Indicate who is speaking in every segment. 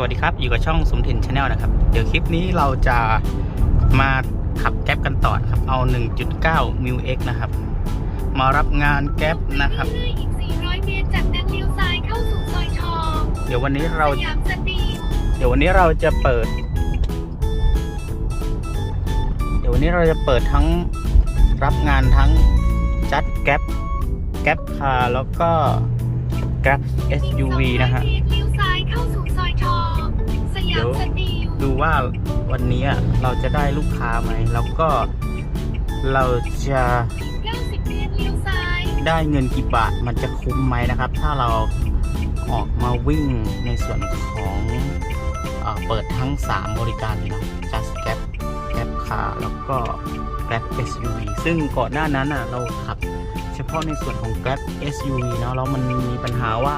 Speaker 1: สวัสดีครับ อยู่กับช่องสมทินชาแนลนะครับ เดี๋ยวคลิปนี้เราจะมาขับแก๊ปกันต่อครับ เอา 1.9 มิว X นะครับ มารับงานแก๊ปนะครับ
Speaker 2: เรื่อยๆอีก 400 เมตรจากนั้นเลี้ยวซ้ายเข้าสู่ซอยทอง
Speaker 1: เดี๋ยววันนี้เรา
Speaker 2: สยามสตรี
Speaker 1: เดี๋ยววันนี้เราจะเปิด เดี๋ยววันนี้เราจะเปิดทั้งรับงานทั้งจัดแก๊ปแก๊ปคาร์แล้วก็แก๊ป SUV นะฮะ
Speaker 2: อีก200เมตรเลี้ยวซ้ายเข้าสู่ซอยทอง สยามสตรีม
Speaker 1: ดูว่าวันนี้เราจะได้ลูกค้าไหม แล้วก็เราจะได้เงินกี่บาทมันจะคุ้มไหมนะครับ ถ้าเราออกมาวิ่งในส่วนของเอเปิดทั้ง 3 บริการเลยนะ Just Grab Grab Car แล้วก็ Grab SUV ซึ่งก่อนหน้านั้นอะเราขับเฉพาะในส่วนของ Grab SUV เนาะแล้วมันมีปัญหาว่า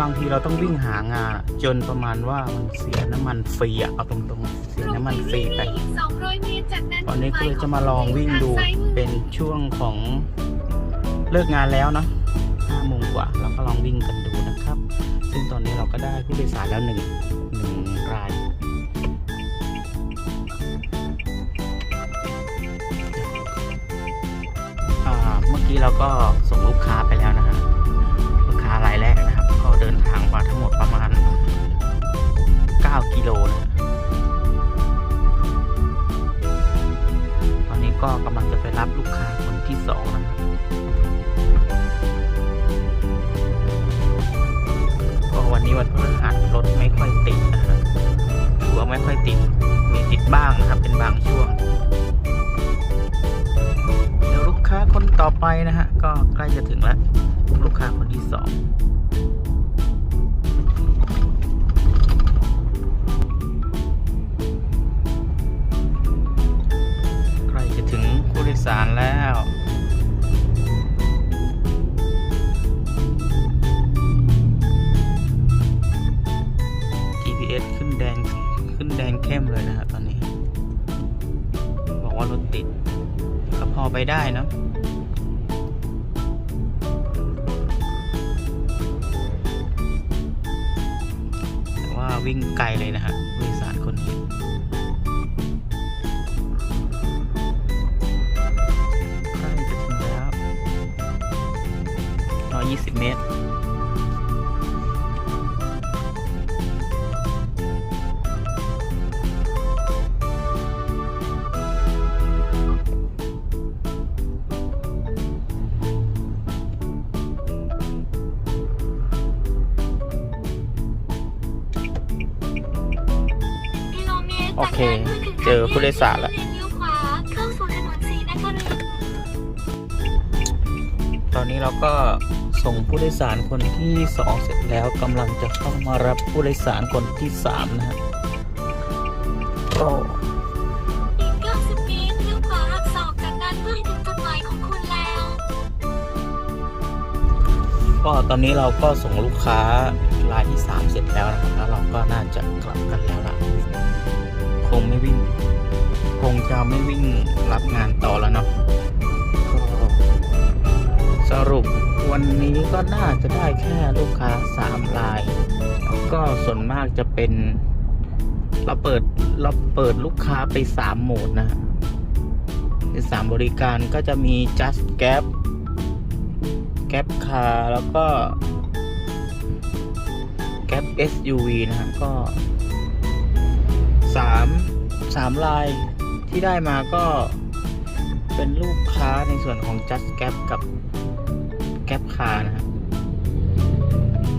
Speaker 1: บางทีเราต้องวิ่งหางานอะจนประมาณว่ามันเสียน้ำมันฟรีอะเอาตรงๆเสียน้ำมันฟรีไป
Speaker 2: อีก200เมตรจากนั้น
Speaker 1: ตอนนี้ก็เลยจะมาลองวิ่งดูเป็นช่วงของเลิกงานแล้วเนาะห้าโมงกว่าเราก็ลองวิ่งกันดูนะครับ ซึ่งตอนนี้เราก็ได้ผู้โดยสารแล้วหนึ่งหนึ่งรายอ่าเมื่อกี้เราก็ส่งลูกค้าไป ไม่ค่อยติด มีติดบ้างนะครับ เป็นบางช่วง เดี๋ยวลูกค้าคนต่อไปนะฮะ ก็ใกล้จะถึงแล้ว ลูกค้าคนที่สองใกล้จะถึงผู้โดยสารแล้ว ได้เนอะแต่ว่าวิ่งไกลเลยนะฮะบริษัทคนนี้ใกล้จะถึงแล้วร้อยยี่สิบเมตร
Speaker 2: เคจากนั้นมื่ถึง
Speaker 1: เจอผู้โดยสารแล้ว
Speaker 2: เข้าสู่ถนนสีนคริน
Speaker 1: ตอนนี้เราก็ส่งผู้โดยสารคนที่สองเสร็จแล้วกำลังจะเข้ามารับผู้โดยสารคนที่สามนะฮะก็
Speaker 2: อีก90เมตรเลี้ยวขวาหักศอกจากนั้นเพื่อให้ถึงจุดหมายของคุณแล้ว
Speaker 1: ก็ตอนนี้เราก็ส่งลูกค้ารายที่สามเสร็จแล้วนะครับ แล้วเราก็น่าจะกลับกันแล้วล่ะ คงไม่วิ่ง คงจะไม่วิ่งรับงานต่อแล้วเนาะสรุปวันนี้ก็น่าจะได้แค่ลูกค้าสามราย แล้วก็ส่วนมากจะเป็น เราเปิดเราเปิดลูกค้าไปสามโหมดนะฮะในสามบริการก็จะมี just gap แก๊ปคาร์แล้วก็แก๊ป SUV นะฮะก็ 3 ลายที่ได้มาก็เป็นลูกค้าในส่วนของ Just Gap กับ Gap Car นะครับ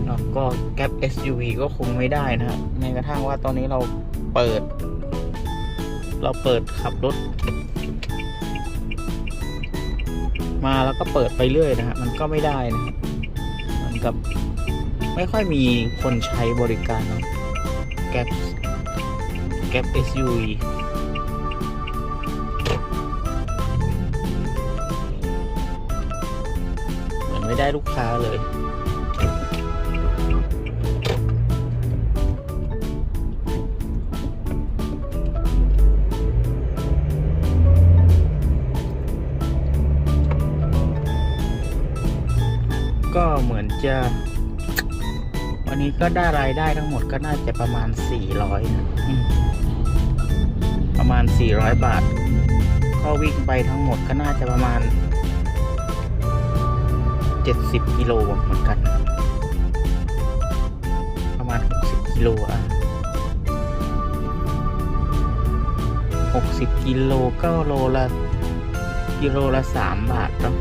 Speaker 1: แล้วก็ Gap SUV ก็คงไม่ได้นะฮะบในกระทั่งว่าตอนนี้เราเปิด เราเปิดขับรถ มาแล้วก็เปิดไปเรื่อยนะฮะมันก็ไม่ได้นะมันกับไม่ค่อยมีคนใช้บริการเนาะ Gap แก๊ป SUV เหมือนไม่ได้ลูกค้าเลยก็เหมือนจะ วันนี้ก็ได้รายได้ทั้งหมดก็น่าจะประมาณ 400นะอืม ประมาณ 400 บาท ก็วิ่งไปทั้งหมดก็น่าจะประมาณ 70 กิโลเหมือนกัน ประมาณ 60 กิโลอะ60 กิโลก็โลละ กิโลละ 3 บาทเนาะ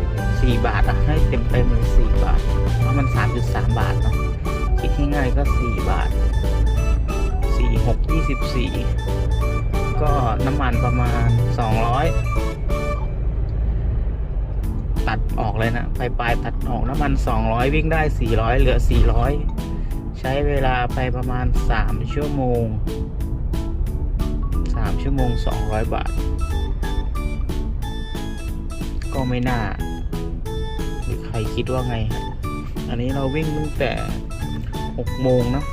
Speaker 1: 4บาทอะให้เต็มเต็มเลย4บาท เพราะมัน 3.3 บาทเนาะคิดง่ายๆก็ 4 บาท 4 6 24 ก็น้ำมันประมาณ 200 ตัดออกเลยนะปลายๆตัดออกน้ำมัน 200 วิ่งได้ 400 เหลือ 400 ใช้เวลาไปประมาณ 3 ชั่วโมง 3 ชั่วโมง 200 บาท ก็ไม่น่าหรือใครคิดว่าไงฮะอันนี้เราวิ่งตั้งแต่ 6 โมงนะ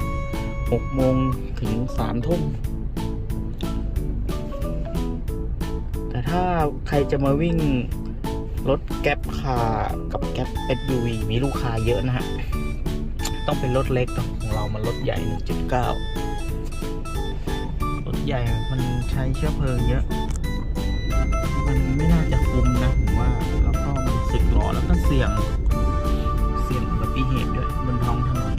Speaker 1: 6 โมงถึง 3 ทุ่ม ถ้าใครจะมาวิ่งรถแก๊ปคาร์กับแก๊ป SUV มีลูกค้าเยอะนะฮะ ต้องเป็นรถเล็กของเรามันรถใหญ่ 1.9 รถใหญ่มันใช้เชื้อเพลิงเยอะ มันไม่น่าจะคุ้มนะผมว่า แล้วก็มันสึกหรอแล้วก็เสี่ยง เสี่ยงอุบัติเหตุด้วยบนท้องถนน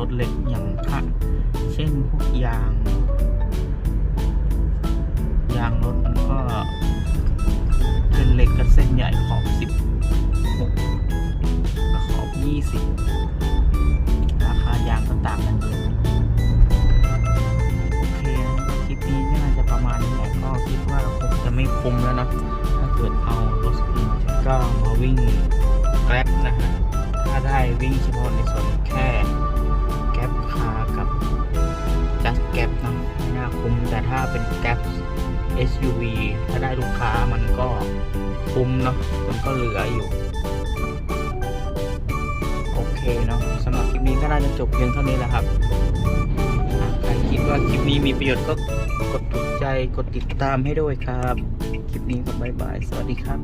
Speaker 1: รถเล็กอย่างค่าเช่นพวกยาง ยางรถมันก็เส้นเล็กกับเส้นใหญ่ขอบสิบหกกับขอบยี่สิบราคายางก็ต่างกันเยอะโอเคนะคลิปนี้น่าจะประมาณนี้แหละก็คิดว่าคงจะไม่คุ้มแล้วนะถ้าเกิดเอารถก็มาวิ่งแกร็บนะฮะถ้าได้วิ่งเฉพาะในส่วนแค่ คุ้มแต่ถ้าเป็นแก๊ป SUV ถ้าได้ลูกค้ามันก็คุ้มเนาะมันก็เหลืออยู่ โอเคเนาะสำหรับคลิปนี้ก็น่าจะจบเพียงเท่านี้แหละครับใครคิดว่าคลิปนี้มีประโยชน์ก็กดถูกใจกดติดตามให้ด้วยครับ คลิปนี้ก็บายบาย สวัสดีครับ